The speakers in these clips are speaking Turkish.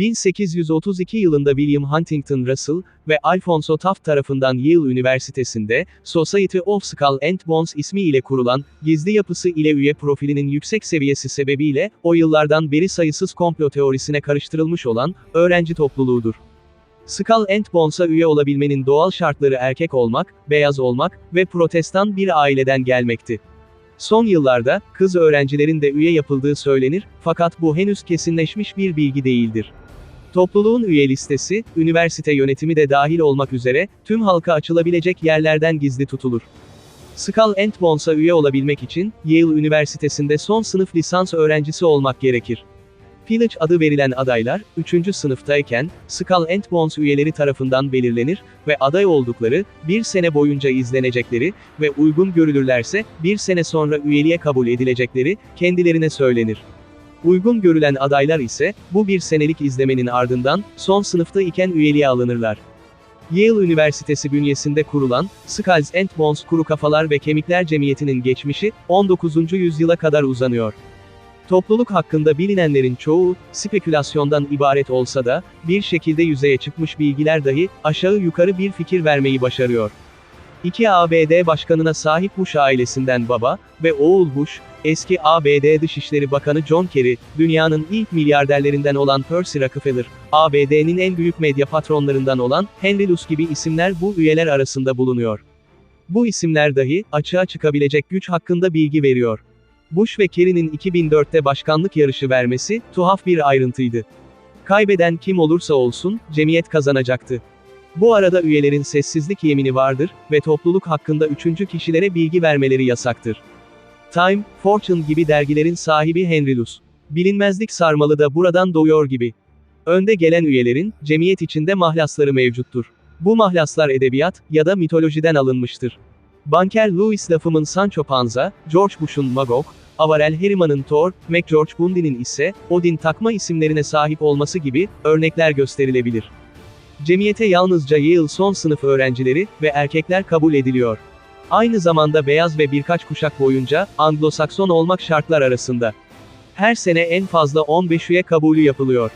1832 yılında William Huntington Russell ve Alfonso Taft tarafından Yale Üniversitesi'nde Society of Skull and Bones ismi ile kurulan, gizli yapısı ile üye profilinin yüksek seviyesi sebebiyle, o yıllardan beri sayısız komplo teorisine karıştırılmış olan, öğrenci topluluğudur. Skull and Bones'a üye olabilmenin doğal şartları erkek olmak, beyaz olmak ve protestan bir aileden gelmekti. Son yıllarda, kız öğrencilerin de üye yapıldığı söylenir, fakat bu henüz kesinleşmiş bir bilgi değildir. Topluluğun üye listesi, üniversite yönetimi de dahil olmak üzere, tüm halka açılabilecek yerlerden gizli tutulur. Skull and Bones'a üye olabilmek için, Yale Üniversitesi'nde son sınıf lisans öğrencisi olmak gerekir. Pillage adı verilen adaylar, 3. sınıftayken, Skull and Bones üyeleri tarafından belirlenir ve aday oldukları, bir sene boyunca izlenecekleri ve uygun görülürlerse, bir sene sonra üyeliğe kabul edilecekleri, kendilerine söylenir. Uygun görülen adaylar ise, bu bir senelik izlemenin ardından, son sınıfta iken üyeliğe alınırlar. Yale Üniversitesi bünyesinde kurulan, Skulls and Bones Kuru Kafalar ve Kemikler Cemiyeti'nin geçmişi, 19. yüzyıla kadar uzanıyor. Topluluk hakkında bilinenlerin çoğu, spekülasyondan ibaret olsa da, bir şekilde yüzeye çıkmış bilgiler dahi, aşağı yukarı bir fikir vermeyi başarıyor. İki ABD başkanına sahip Bush ailesinden baba ve oğul Bush, eski ABD Dışişleri Bakanı John Kerry, dünyanın ilk milyarderlerinden olan Percy Rockefeller, ABD'nin en büyük medya patronlarından olan Henry Luce gibi isimler bu üyeler arasında bulunuyor. Bu isimler dahi, açığa çıkabilecek güç hakkında bilgi veriyor. Bush ve Kerry'nin 2004'te başkanlık yarışı vermesi, tuhaf bir ayrıntıydı. Kaybeden kim olursa olsun, cemiyet kazanacaktı. Bu arada üyelerin sessizlik yemini vardır ve topluluk hakkında üçüncü kişilere bilgi vermeleri yasaktır. Time, Fortune gibi dergilerin sahibi Henry Luce. Bilinmezlik sarmalı da buradan doğuyor gibi. Önde gelen üyelerin, cemiyet içinde mahlasları mevcuttur. Bu mahlaslar edebiyat, ya da mitolojiden alınmıştır. Banker Louis Lafham'ın Sancho Panza, George Bush'un Magog, Avarel Harriman'ın Thor, MacGeorge Bundy'nin ise, Odin takma isimlerine sahip olması gibi, örnekler gösterilebilir. Cemiyete yalnızca Yale son sınıf öğrencileri ve erkekler kabul ediliyor. Aynı zamanda beyaz ve birkaç kuşak boyunca, Anglo-Sakson olmak şartlar arasında. Her sene en fazla 15 üye kabulü yapılıyor.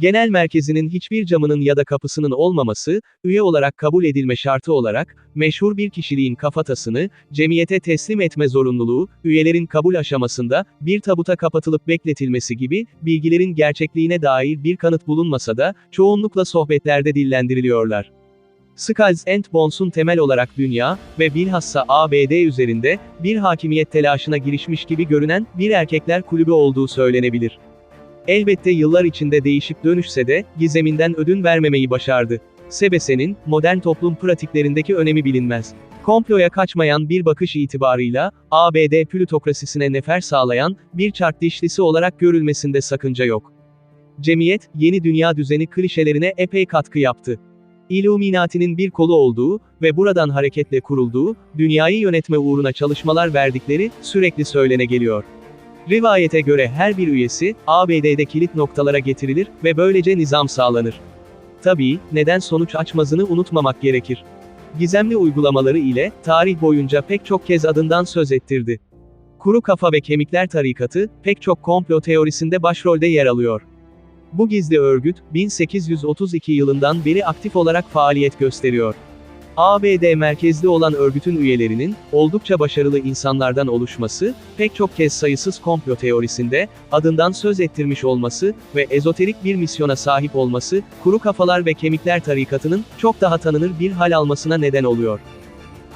Genel merkezinin hiçbir camının ya da kapısının olmaması, üye olarak kabul edilme şartı olarak, meşhur bir kişiliğin kafatasını, cemiyete teslim etme zorunluluğu, üyelerin kabul aşamasında, bir tabuta kapatılıp bekletilmesi gibi, bilgilerin gerçekliğine dair bir kanıt bulunmasa da, çoğunlukla sohbetlerde dillendiriliyorlar. Skulls and Bones'un temel olarak dünya ve bilhassa ABD üzerinde bir hakimiyet telaşına girişmiş gibi görünen bir erkekler kulübü olduğu söylenebilir. Elbette yıllar içinde değişip dönüşse de, gizeminden ödün vermemeyi başardı. Sebese'nin, modern toplum pratiklerindeki önemi bilinmez. Komploya kaçmayan bir bakış itibarıyla, ABD plütokrasisine nefer sağlayan, bir çark dişlisi olarak görülmesinde sakınca yok. Cemiyet, yeni dünya düzeni klişelerine epey katkı yaptı. Illuminati'nin bir kolu olduğu ve buradan hareketle kurulduğu, dünyayı yönetme uğruna çalışmalar verdikleri, sürekli söylene geliyor. Rivayete göre her bir üyesi, ABD'de kilit noktalara getirilir ve böylece nizam sağlanır. Tabii, neden sonuç açmazını unutmamak gerekir. Gizemli uygulamaları ile, tarih boyunca pek çok kez adından söz ettirdi. Kuru Kafa ve Kemikler Tarikatı, pek çok komplo teorisinde başrolde yer alıyor. Bu gizli örgüt, 1832 yılından beri aktif olarak faaliyet gösteriyor. ABD merkezli olan örgütün üyelerinin, oldukça başarılı insanlardan oluşması, pek çok kez sayısız komplo teorisinde, adından söz ettirmiş olması ve ezoterik bir misyona sahip olması, kuru kafalar ve kemikler tarikatının, çok daha tanınır bir hal almasına neden oluyor.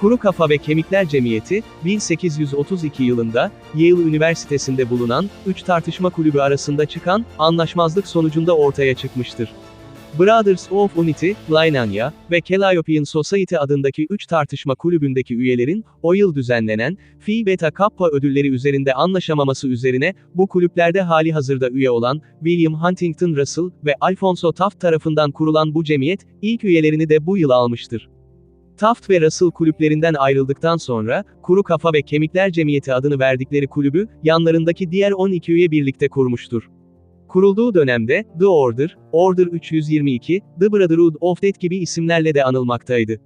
Kuru Kafa ve Kemikler Cemiyeti, 1832 yılında, Yale Üniversitesi'nde bulunan, üç tartışma kulübü arasında çıkan, anlaşmazlık sonucunda ortaya çıkmıştır. Brothers of Unity, Lynania ve Calliopean Society adındaki üç tartışma kulübündeki üyelerin, o yıl düzenlenen, Phi Beta Kappa ödülleri üzerinde anlaşamaması üzerine, bu kulüplerde hali hazırda üye olan, William Huntington Russell ve Alfonso Taft tarafından kurulan bu cemiyet, ilk üyelerini de bu yıl almıştır. Taft ve Russell kulüplerinden ayrıldıktan sonra, Kuru Kafa ve Kemikler Cemiyeti adını verdikleri kulübü, yanlarındaki diğer 12 üye birlikte kurmuştur. Kurulduğu dönemde, The Order, Order 322, The Brotherhood of Death gibi isimlerle de anılmaktaydı.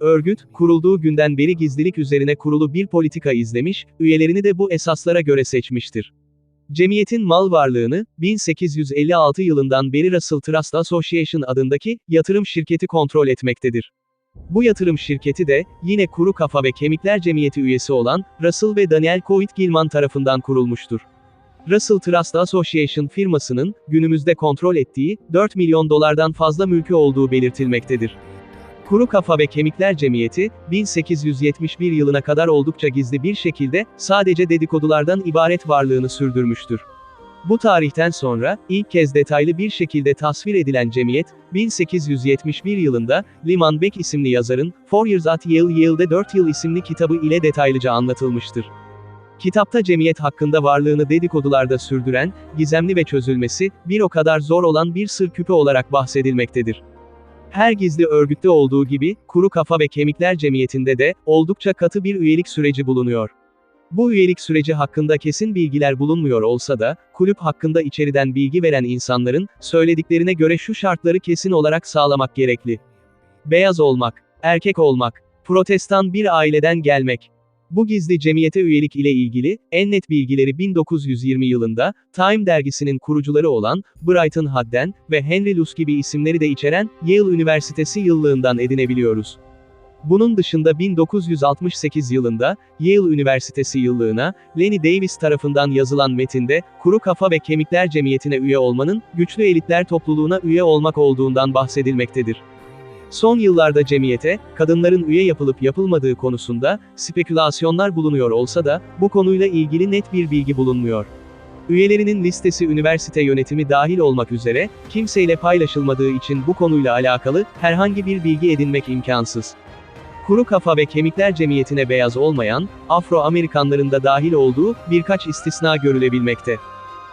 Örgüt, kurulduğu günden beri gizlilik üzerine kurulu bir politika izlemiş, üyelerini de bu esaslara göre seçmiştir. Cemiyetin mal varlığını, 1856 yılından beri Russell Trust Association adındaki, yatırım şirketi kontrol etmektedir. Bu yatırım şirketi de, yine Kuru Kafa ve Kemikler Cemiyeti üyesi olan, Russell ve Daniel Coit Gilman tarafından kurulmuştur. Russell Trust Association firmasının, günümüzde kontrol ettiği, 4 milyon dolardan fazla mülkü olduğu belirtilmektedir. Kuru Kafa ve Kemikler Cemiyeti, 1871 yılına kadar oldukça gizli bir şekilde, sadece dedikodulardan ibaret varlığını sürdürmüştür. Bu tarihten sonra, ilk kez detaylı bir şekilde tasvir edilen cemiyet, 1871 yılında, Lyman Beck isimli yazarın, Four Years at Yale Yale'de 4 Yıl isimli kitabı ile detaylıca anlatılmıştır. Kitapta cemiyet hakkında varlığını dedikodularda sürdüren, gizemli ve çözülmesi, bir o kadar zor olan bir sır küpü olarak bahsedilmektedir. Her gizli örgütte olduğu gibi, Kuru Kafa ve Kemikler Cemiyeti'nde de, oldukça katı bir üyelik süreci bulunuyor. Bu üyelik süreci hakkında kesin bilgiler bulunmuyor olsa da, kulüp hakkında içeriden bilgi veren insanların, söylediklerine göre şu şartları kesin olarak sağlamak gerekli. Beyaz olmak, erkek olmak, protestan bir aileden gelmek. Bu gizli cemiyete üyelik ile ilgili, en net bilgileri 1920 yılında, Time dergisinin kurucuları olan, Brighton Hadden ve Henry Luce gibi isimleri de içeren, Yale Üniversitesi yıllığından edinebiliyoruz. Bunun dışında 1968 yılında, Yale Üniversitesi yıllığına, Lenny Davis tarafından yazılan metinde, Kuru Kafa ve Kemikler Cemiyeti'ne üye olmanın, güçlü elitler topluluğuna üye olmak olduğundan bahsedilmektedir. Son yıllarda cemiyete, kadınların üye yapılıp yapılmadığı konusunda, spekülasyonlar bulunuyor olsa da, bu konuyla ilgili net bir bilgi bulunmuyor. Üyelerinin listesi üniversite yönetimi dahil olmak üzere, kimseyle paylaşılmadığı için bu konuyla alakalı, herhangi bir bilgi edinmek imkansız. Kuru Kafa ve Kemikler Cemiyeti'ne beyaz olmayan, Afro-Amerikanların da dahil olduğu, birkaç istisna görülebilmekte.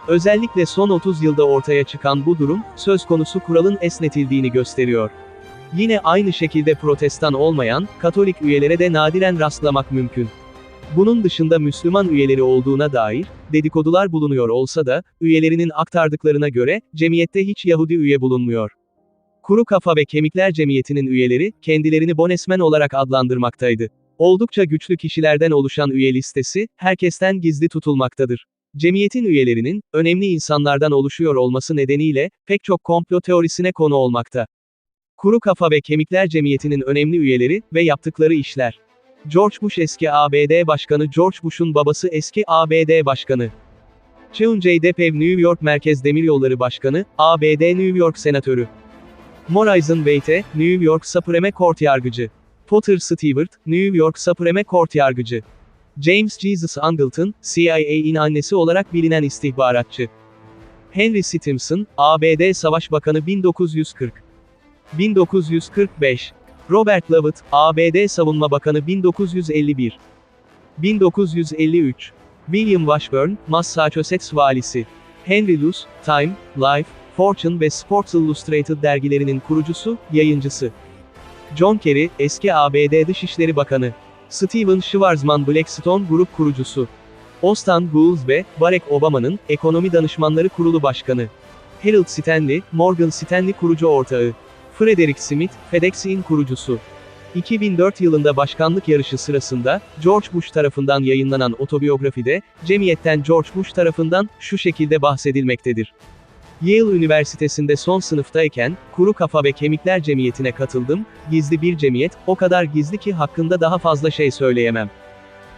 Özellikle son 30 yılda ortaya çıkan bu durum, söz konusu kuralın esnetildiğini gösteriyor. Yine aynı şekilde protestan olmayan, Katolik üyelere de nadiren rastlamak mümkün. Bunun dışında Müslüman üyeleri olduğuna dair, dedikodular bulunuyor olsa da, üyelerinin aktardıklarına göre, cemiyette hiç Yahudi üye bulunmuyor. Kuru Kafa ve Kemikler Cemiyeti'nin üyeleri, kendilerini Bonesmen olarak adlandırmaktaydı. Oldukça güçlü kişilerden oluşan üye listesi, herkesten gizli tutulmaktadır. Cemiyetin üyelerinin, önemli insanlardan oluşuyor olması nedeniyle, pek çok komplo teorisine konu olmakta. Kuru Kafa ve Kemikler Cemiyeti'nin önemli üyeleri ve yaptıkları işler. George Bush eski ABD Başkanı George Bush'un babası eski ABD Başkanı. Sean J. Depew New York Merkez Demiryolları Başkanı, ABD New York Senatörü. Morrison Waite, New York Supreme Court Yargıcı. Potter Stewart, New York Supreme Court Yargıcı. James Jesus Angleton, CIA'in annesi olarak bilinen istihbaratçı. Henry Stimson, ABD Savaş Bakanı 1940. 1945. Robert Lovett, ABD Savunma Bakanı 1951. 1953. William Washburn, Massachusetts Valisi. Henry Luce, Time, Life, Fortune ve Sports Illustrated dergilerinin kurucusu, yayıncısı. John Kerry, eski ABD Dışişleri Bakanı. Steven Schwarzman Blackstone Grup kurucusu. Ostan Gould ve Barack Obama'nın Ekonomi Danışmanları Kurulu Başkanı. Harold Stanley, Morgan Stanley kurucu ortağı. Frederick Smith, FedEx'in kurucusu. 2004 yılında başkanlık yarışı sırasında, George Bush tarafından yayınlanan otobiyografide, cemiyetten George Bush tarafından, şu şekilde bahsedilmektedir. Yale Üniversitesi'nde son sınıftayken, Kuru Kafa ve Kemikler Cemiyeti'ne katıldım, gizli bir cemiyet, o kadar gizli ki hakkında daha fazla şey söyleyemem.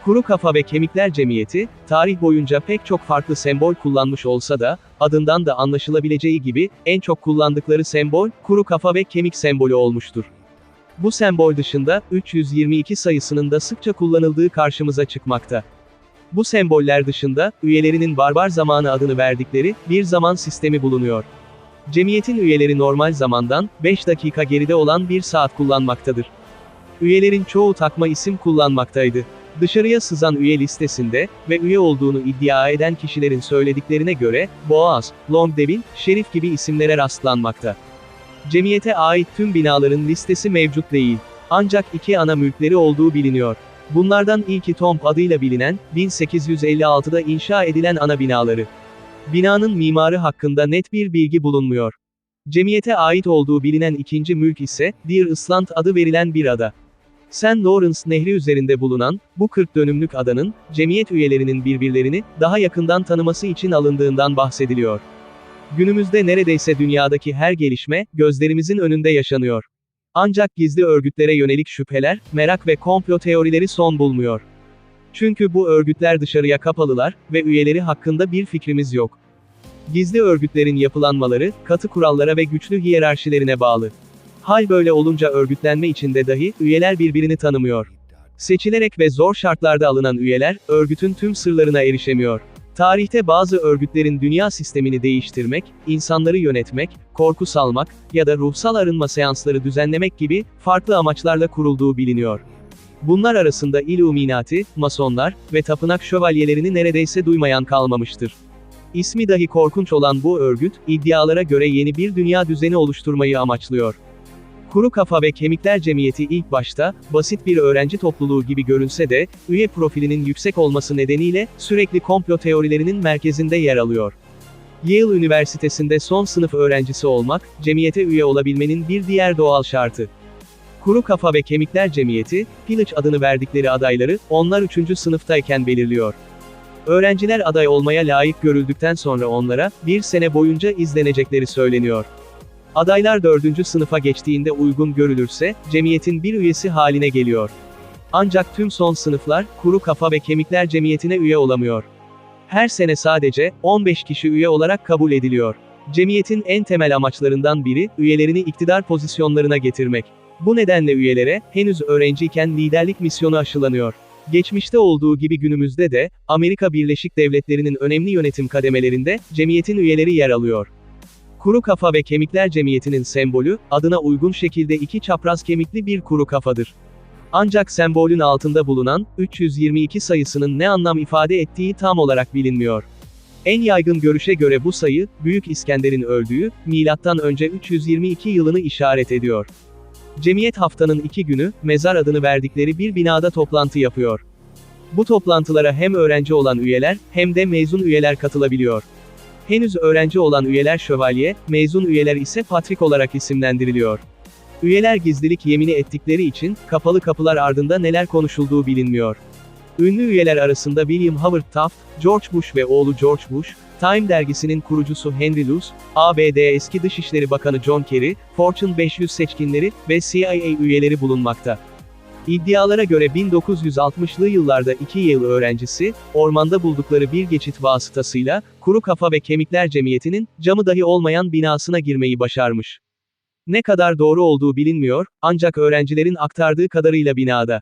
Kuru Kafa ve Kemikler Cemiyeti, tarih boyunca pek çok farklı sembol kullanmış olsa da, adından da anlaşılabileceği gibi, en çok kullandıkları sembol, kuru kafa ve kemik sembolü olmuştur. Bu sembol dışında, 322 sayısının da sıkça kullanıldığı karşımıza çıkmakta. Bu semboller dışında, üyelerinin barbar zamanı adını verdikleri, bir zaman sistemi bulunuyor. Cemiyetin üyeleri normal zamandan, 5 dakika geride olan bir saat kullanmaktadır. Üyelerin çoğu takma isim kullanmaktaydı. Dışarıya sızan üye listesinde ve üye olduğunu iddia eden kişilerin söylediklerine göre, Boğaz, Longdevil, Şerif gibi isimlere rastlanmakta. Cemiyete ait tüm binaların listesi mevcut değil. Ancak iki ana mülkleri olduğu biliniyor. Bunlardan ilki Tomb adıyla bilinen, 1856'da inşa edilen ana binaları. Binanın mimarı hakkında net bir bilgi bulunmuyor. Cemiyete ait olduğu bilinen ikinci mülk ise, Deer Island adı verilen bir ada. St. Lawrence Nehri üzerinde bulunan, bu 40 dönümlük adanın, cemiyet üyelerinin birbirlerini, daha yakından tanıması için alındığından bahsediliyor. Günümüzde neredeyse dünyadaki her gelişme, gözlerimizin önünde yaşanıyor. Ancak gizli örgütlere yönelik şüpheler, merak ve komplo teorileri son bulmuyor. Çünkü bu örgütler dışarıya kapalılar ve üyeleri hakkında bir fikrimiz yok. Gizli örgütlerin yapılanmaları, katı kurallara ve güçlü hiyerarşilerine bağlı. Hal böyle olunca örgütlenme içinde dahi, üyeler birbirini tanımıyor. Seçilerek ve zor şartlarda alınan üyeler, örgütün tüm sırlarına erişemiyor. Tarihte bazı örgütlerin dünya sistemini değiştirmek, insanları yönetmek, korku salmak ya da ruhsal arınma seansları düzenlemek gibi farklı amaçlarla kurulduğu biliniyor. Bunlar arasında Illuminati, Masonlar ve tapınak şövalyelerini neredeyse duymayan kalmamıştır. İsmi dahi korkunç olan bu örgüt, iddialara göre yeni bir dünya düzeni oluşturmayı amaçlıyor. Kuru Kafa ve Kemikler Cemiyeti ilk başta, basit bir öğrenci topluluğu gibi görünse de, üye profilinin yüksek olması nedeniyle, sürekli komplo teorilerinin merkezinde yer alıyor. Yale Üniversitesi'nde son sınıf öğrencisi olmak, cemiyete üye olabilmenin bir diğer doğal şartı. Kuru Kafa ve Kemikler Cemiyeti, Pillage adını verdikleri adayları, onlar 3. sınıftayken belirliyor. Öğrenciler aday olmaya layık görüldükten sonra onlara, bir sene boyunca izlenecekleri söyleniyor. Adaylar 4. sınıfa geçtiğinde uygun görülürse, cemiyetin bir üyesi haline geliyor. Ancak tüm son sınıflar, Kuru Kafa ve Kemikler Cemiyeti'ne üye olamıyor. Her sene sadece, 15 kişi üye olarak kabul ediliyor. Cemiyetin en temel amaçlarından biri, üyelerini iktidar pozisyonlarına getirmek. Bu nedenle üyelere, henüz öğrenciyken liderlik misyonu aşılanıyor. Geçmişte olduğu gibi günümüzde de, Amerika Birleşik Devletleri'nin önemli yönetim kademelerinde, cemiyetin üyeleri yer alıyor. Kuru Kafa ve Kemikler Cemiyeti'nin sembolü, adına uygun şekilde iki çapraz kemikli bir kuru kafadır. Ancak sembolün altında bulunan, 322 sayısının ne anlam ifade ettiği tam olarak bilinmiyor. En yaygın görüşe göre bu sayı, Büyük İskender'in öldüğü, M.Ö. 322 yılını işaret ediyor. Cemiyet haftanın iki günü, mezar adını verdikleri bir binada toplantı yapıyor. Bu toplantılara hem öğrenci olan üyeler, hem de mezun üyeler katılabiliyor. Henüz öğrenci olan üyeler şövalye, mezun üyeler ise patrik olarak isimlendiriliyor. Üyeler gizlilik yemini ettikleri için, kapalı kapılar ardında neler konuşulduğu bilinmiyor. Ünlü üyeler arasında William Howard Taft, George Bush ve oğlu George Bush, Time dergisinin kurucusu Henry Luce, ABD eski Dışişleri Bakanı John Kerry, Fortune 500 seçkinleri ve CIA üyeleri bulunmakta. İddialara göre 1960'lı yıllarda iki yıl öğrencisi, ormanda buldukları bir geçit vasıtasıyla, Kuru Kafa ve Kemikler Cemiyeti'nin, camı dahi olmayan binasına girmeyi başarmış. Ne kadar doğru olduğu bilinmiyor, ancak öğrencilerin aktardığı kadarıyla binada.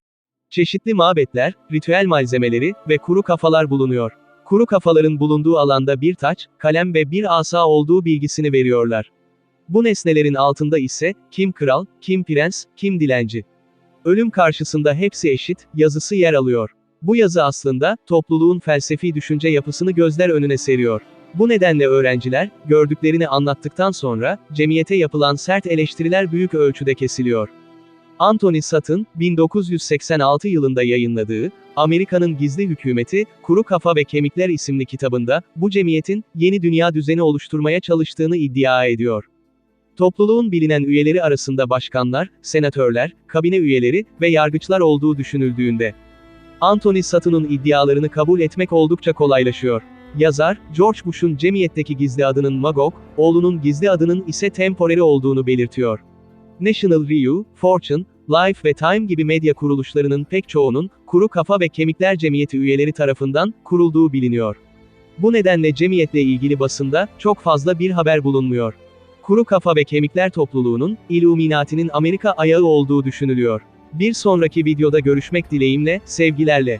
Çeşitli mabetler, ritüel malzemeleri ve kuru kafalar bulunuyor. Kuru kafaların bulunduğu alanda bir taç, kalem ve bir asa olduğu bilgisini veriyorlar. Bu nesnelerin altında ise, kim kral, kim prens, kim dilenci. Ölüm karşısında hepsi eşit, yazısı yer alıyor. Bu yazı aslında, topluluğun felsefi düşünce yapısını gözler önüne seriyor. Bu nedenle öğrenciler, gördüklerini anlattıktan sonra, cemiyete yapılan sert eleştiriler büyük ölçüde kesiliyor. Anthony Sutton, 1986 yılında yayınladığı, Amerika'nın Gizli Hükümeti, Kuru Kafa ve Kemikler isimli kitabında, bu cemiyetin, yeni dünya düzeni oluşturmaya çalıştığını iddia ediyor. Topluluğun bilinen üyeleri arasında başkanlar, senatörler, kabine üyeleri ve yargıçlar olduğu düşünüldüğünde, Anthony Sutton'un iddialarını kabul etmek oldukça kolaylaşıyor. Yazar, George Bush'un cemiyetteki gizli adının Magog, oğlunun gizli adının ise Temporary olduğunu belirtiyor. National Review, Fortune, Life ve Time gibi medya kuruluşlarının pek çoğunun, Kuru Kafa ve Kemikler Cemiyeti üyeleri tarafından, kurulduğu biliniyor. Bu nedenle cemiyetle ilgili basında, çok fazla bir haber bulunmuyor. Kuru Kafa ve Kemikler topluluğunun, Illuminati'nin Amerika ayağı olduğu düşünülüyor. Bir sonraki videoda görüşmek dileğimle, sevgilerle.